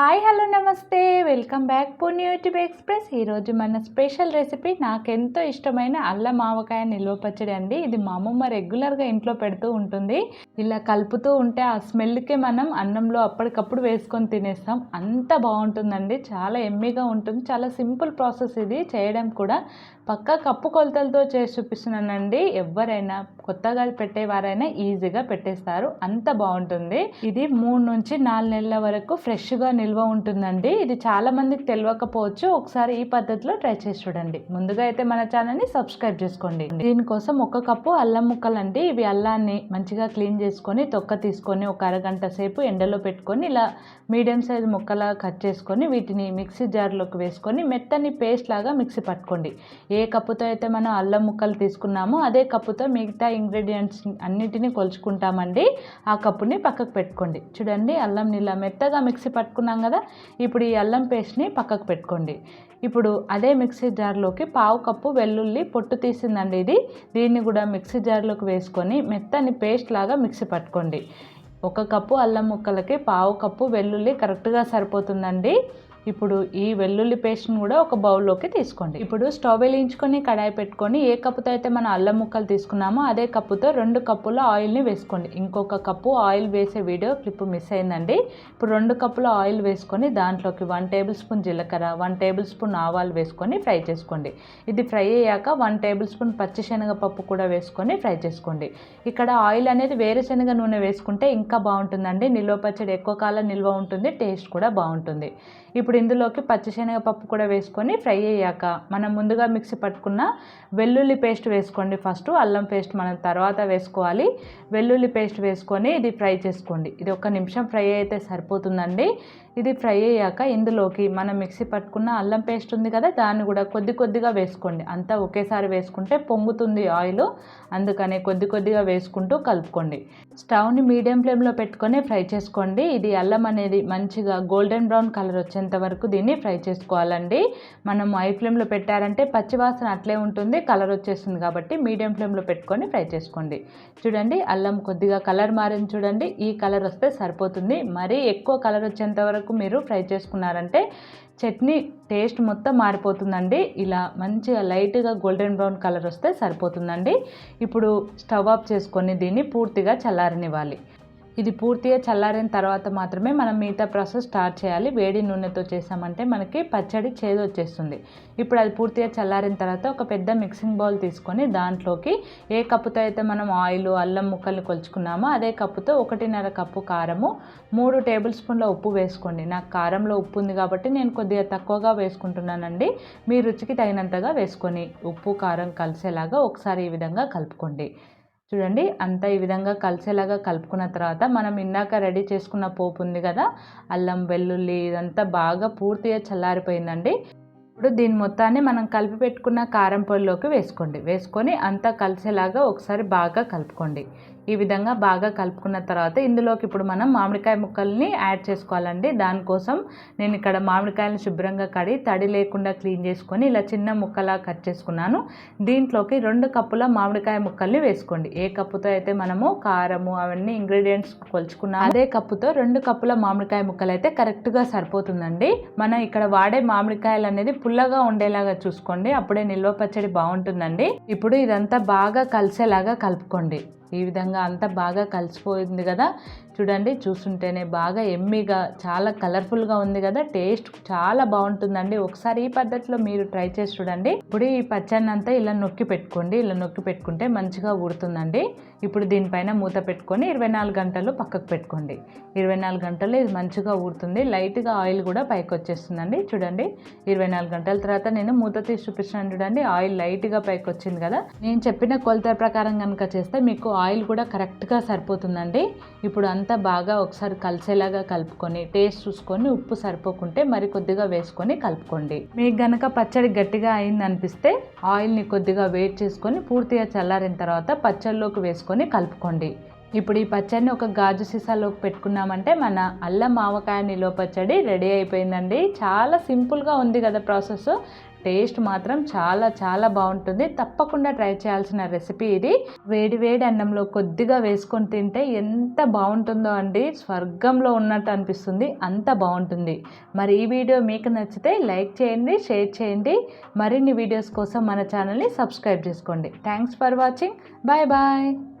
Hi hello నమస్తే. Welcome back Punya YouTube express. ఈరోజు మన స్పెషల్ రెసిపీ నాకెంతో ఇష్టమైన అల్లం మావకాయ నిల్వ పచ్చడి అండి. ఇది మా అమ్మమ్మ రెగ్యులర్గా ఇంట్లో పెడుతూ ఉంటుంది. ఇలా కలుపుతూ ఉంటే ఆ స్మెల్కి మనం అన్నంలో అప్పటికప్పుడు వేసుకొని తినేస్తాం. అంత బాగుంటుందండి. చాలా ఎమ్మిగా ఉంటుంది. చాలా సింపుల్ ప్రాసెస్ ఇది. చేయడం కూడా పక్కా కప్పు కొలతలతో చేసి చూపిస్తున్నానండి. ఎవరైనా కొత్తగా పెట్టేవారైనా ఈజీగా పెట్టేస్తారు. అంత బాగుంటుంది. ఇది మూడు నుంచి నాలుగు నెలల వరకు ఫ్రెష్గా నిల్వ నిల్వ ఉంటుందండి. ఇది చాలా మందికి తెలియకపోవచ్చు. ఒకసారి ఈ పద్ధతిలో ట్రై చేసి చూడండి. ముందుగా అయితే మన ఛానల్ని సబ్స్క్రైబ్ చేసుకోండి. దీనికోసం ఒక కప్పు అల్లం ముక్కలు అండి ఇవి అల్లాన్ని మంచిగా క్లీన్ చేసుకొని తొక్క తీసుకొని ఒక అరగంట సేపు ఎండలో పెట్టుకొని ఇలా మీడియం సైజ్ ముక్కలా కట్ చేసుకొని వీటిని మిక్సీ జార్లోకి వేసుకొని మెత్తని పేస్ట్ లాగా మిక్సీ పట్టుకోండి. ఏ కప్పుతో అయితే మనం అల్లం ముక్కలు తీసుకున్నామో అదే కప్పుతో మిగతా ఇంగ్రీడియంట్స్ అన్నిటినీ కొలుచుకుంటామండి. ఆ కప్పుని పక్కకు పెట్టుకోండి. చూడండి అల్లం ఇలా మెత్తగా మిక్సీ పట్టుకున్నాం కదా ఇప్పుడు ఈ అల్లం పేస్ట్ని పక్కకు పెట్టుకోండి. ఇప్పుడు అదే మిక్సీ జార్లోకి పావు కప్పు వెల్లుల్లి పొట్టు తీసిందండి ఇది. దీన్ని కూడా మిక్సీ జార్లోకి వేసుకొని మెత్తని పేస్ట్ లాగా మిక్సీ పట్టుకోండి. ఒక కప్పు అల్లం ముక్కలకి పావు కప్పు వెల్లుల్లి కరెక్ట్గా సరిపోతుందండి. ఇప్పుడు ఈ వెల్లుల్లి పేస్ట్ని కూడా ఒక బౌల్లోకి తీసుకోండి. ఇప్పుడు స్టవ్ వెలిగించుకొని కడాయి పెట్టుకొని ఏ కప్పుతో అయితే మనం అల్లం ముక్కలు తీసుకున్నామో అదే కప్పుతో రెండు కప్పుల ఆయిల్ని వేసుకోండి. ఇంకొక కప్పు ఆయిల్ వేసే వీడియో క్లిప్ మిస్ అయిందండి. ఇప్పుడు రెండు కప్పుల ఆయిల్ వేసుకొని దాంట్లోకి వన్ టేబుల్ స్పూన్ జీలకర్ర వన్ టేబుల్ స్పూన్ ఆవాలు వేసుకొని ఫ్రై చేసుకోండి. ఇది ఫ్రై అయ్యాక వన్ టేబుల్ స్పూన్ పచ్చిశనగపప్పు కూడా వేసుకొని ఫ్రై చేసుకోండి. ఇక్కడ ఆయిల్ అనేది వేరుశనగ నూనె వేసుకుంటే ఇంకా బాగుంటుందండి. నిల్వ పచ్చడి ఎక్కువ కాలం నిల్వ ఉంటుంది టేస్ట్ కూడా బాగుంటుంది. ఇప్పుడు ఇందులోకి పచ్చిశనగపప్పు కూడా వేసుకొని ఫ్రై అయ్యాక మనం ముందుగా మిక్సీ పట్టుకున్న వెల్లుల్లి పేస్ట్ వేసుకోండి ఫస్ట్. అల్లం పేస్ట్ మనం తర్వాత వేసుకోవాలి. వెల్లుల్లి పేస్ట్ వేసుకొని ఇది ఫ్రై చేసుకోండి. ఇది ఒక నిమిషం ఫ్రై అయితే సరిపోతుందండి. ఇది ఫ్రై అయ్యాక ఇందులోకి మనం మిక్సీ పట్టుకున్న అల్లం పేస్ట్ ఉంది కదా దాన్ని కూడా కొద్ది కొద్దిగా వేసుకోండి. అంతా ఒకేసారి వేసుకుంటే పొంగుతుంది ఆయిల్. అందుకనే కొద్ది కొద్దిగా వేసుకుంటూ కలుపుకోండి. స్టవ్ని మీడియం ఫ్లేమ్లో పెట్టుకొని ఫ్రై చేసుకోండి. ఇది అల్లం అనేది మంచిగా గోల్డెన్ బ్రౌన్ కలర్ వచ్చేంత వరకు దీన్ని ఫ్రై చేసుకోవాలండి. మనం హై ఫ్లేమ్లో పెట్టారంటే పచ్చివాసన అట్లే ఉంటుంది కలర్ వచ్చేస్తుంది కాబట్టి మీడియం ఫ్లేమ్లో పెట్టుకొని ఫ్రై చేసుకోండి. చూడండి అల్లం కొద్దిగా కలర్ మారింది చూడండి. ఈ కలర్ వస్తే సరిపోతుంది. మరీ ఎక్కువ కలర్ వచ్చేంత వరకు మీరు ఫ్రై చేసుకున్నారంటే చట్నీ టేస్ట్ మొత్తం మారిపోతుందండి. ఇలా మంచిగా లైట్గా గోల్డెన్ బ్రౌన్ కలర్ వస్తే సరిపోతుందండి. ఇప్పుడు స్టవ్ ఆఫ్ చేసుకొని దీన్ని పూర్తిగా చల్లారనివ్వాలి. ఇది పూర్తిగా చల్లారిన తర్వాత మాత్రమే మనం మిగతా ప్రాసెస్ స్టార్ట్ చేయాలి. వేడి నూనెతో చేసామంటే మనకి పచ్చడి చేదు వచ్చేస్తుంది. ఇప్పుడు అది పూర్తిగా చల్లారిన తర్వాత ఒక పెద్ద మిక్సింగ్ బౌల్ తీసుకొని దాంట్లోకి ఏ కప్పుతో అయితే మనం ఆయిల్ అల్లం ముక్కలు కొలుచుకున్నామో అదే కప్పుతో ఒకటిన్నర కప్పు కారము మూడు టేబుల్ స్పూన్ల ఉప్పు వేసుకోండి. నాకు కారంలో ఉప్పు ఉంది కాబట్టి నేను కొద్దిగా తక్కువగా వేసుకుంటున్నానండి. మీ రుచికి తగినంతగా వేసుకొని ఉప్పు కారం కలిసేలాగా ఒకసారి ఈ విధంగా కలుపుకోండి. చూడండి అంతా ఈ విధంగా కలిసేలాగా కలుపుకున్న తర్వాత మనం ఇందాక రెడీ చేసుకున్న పోపు ఉంది కదా అల్లం వెల్లుల్లి ఇదంతా బాగా పూర్తిగా చల్లారిపోయిందండి. ఇప్పుడు దీని మొత్తాన్ని మనం కలిపి పెట్టుకున్న కారం పొడిలోకి వేసుకోండి. వేసుకొని అంతా కలిసేలాగా ఒకసారి బాగా కలుపుకోండి. ఈ విధంగా బాగా కలుపుకున్న తర్వాత ఇందులోకి ఇప్పుడు మనం మామిడికాయ ముక్కల్ని యాడ్ చేసుకోవాలండి. దానికోసం నేను ఇక్కడ మామిడికాయలను శుభ్రంగా కడి తడి లేకుండా క్లీన్ చేసుకొని ఇలా చిన్న ముక్కలా కట్ చేసుకున్నాను. దీంట్లోకి రెండు కప్పుల మామిడికాయ ముక్కల్ని వేసుకోండి. ఏ కప్పుతో అయితే మనము కారము అవన్నీ ఇంగ్రీడియంట్స్ కొలుచుకున్నాం అదే కప్పుతో రెండు కప్పుల మామిడికాయ ముక్కలు అయితే కరెక్ట్గా సరిపోతుందండి. మనం ఇక్కడ వాడే మామిడికాయలు అనేది పుల్లగా ఉండేలాగా చూసుకోండి. అప్పుడే నిల్వ పచ్చడి బాగుంటుందండి. ఇప్పుడు ఇదంతా బాగా కలిసేలాగా కలుపుకోండి. ఈ విధంగా అంతా బాగా కలిసిపోయింది కదా. చూడండి చూస్తుంటేనే బాగా ఎమ్మిగా చాలా కలర్ఫుల్గా ఉంది కదా టేస్ట్ చాలా బాగుంటుందండి. ఒకసారి ఈ పద్ధతిలో మీరు ట్రై చేసి చూడండి. ఇప్పుడు ఈ పచ్చడిని అంతా ఇలా నొక్కి పెట్టుకోండి. ఇలా నొక్కి పెట్టుకుంటే మంచిగా ఊడుతుందండి ఇప్పుడు దీనిపైన మూత పెట్టుకొని ఇరవై నాలుగు గంటలు పక్కకు పెట్టుకోండి. ఇరవై నాలుగు గంటలు ఇది మంచిగా ఊడుతుంది లైట్గా ఆయిల్ కూడా పైకి వచ్చేస్తుందండి. చూడండి ఇరవై నాలుగు గంటల తర్వాత నేను మూత తీసి చూపిస్తున్నాను చూడండి. ఆయిల్ లైట్గా పైకి వచ్చింది కదా. నేను చెప్పిన కొలత ప్రకారం కనుక చేస్తే మీకు ఆయిల్ కూడా కరెక్ట్గా సరిపోతుందండి. ఇప్పుడు అంత బాగా ఒకసారి కలిసేలాగా కలుపుకొని టేస్ట్ చూసుకొని ఉప్పు సరిపోకుంటే మరి కొద్దిగా వేసుకొని కలుపుకోండి. మీకు గనక పచ్చడి గట్టిగా అయింది అనిపిస్తే ఆయిల్ని కొద్దిగా వేట్ చేసుకొని పూర్తిగా చల్లారిన తర్వాత పచ్చళ్ళలోకి వేసుకొని కలుపుకోండి. ఇప్పుడు ఈ పచ్చడిని ఒక గాజు సీసాలోకి పెట్టుకున్నామంటే మన అల్లం ఆవకాయ నిలువ పచ్చడి రెడీ అయిపోయిందండి. చాలా సింపుల్గా ఉంది కదా ప్రాసెస్. టేస్ట్ మాత్రం చాలా చాలా బాగుంటుంది. తప్పకుండా ట్రై చేయాల్సిన రెసిపీ ఇది. వేడి వేడి అన్నంలో కొద్దిగా వేసుకొని తింటే ఎంత బాగుంటుందో అండి. స్వర్గంలో ఉన్నట్టు అనిపిస్తుంది. అంత బాగుంటుంది. మరి ఈ వీడియో మీకు నచ్చితే లైక్ చేయండి షేర్ చేయండి. మరిన్ని వీడియోస్ కోసం మన ఛానల్ని సబ్స్క్రైబ్ చేసుకోండి. Thanks for watching. Bye bye.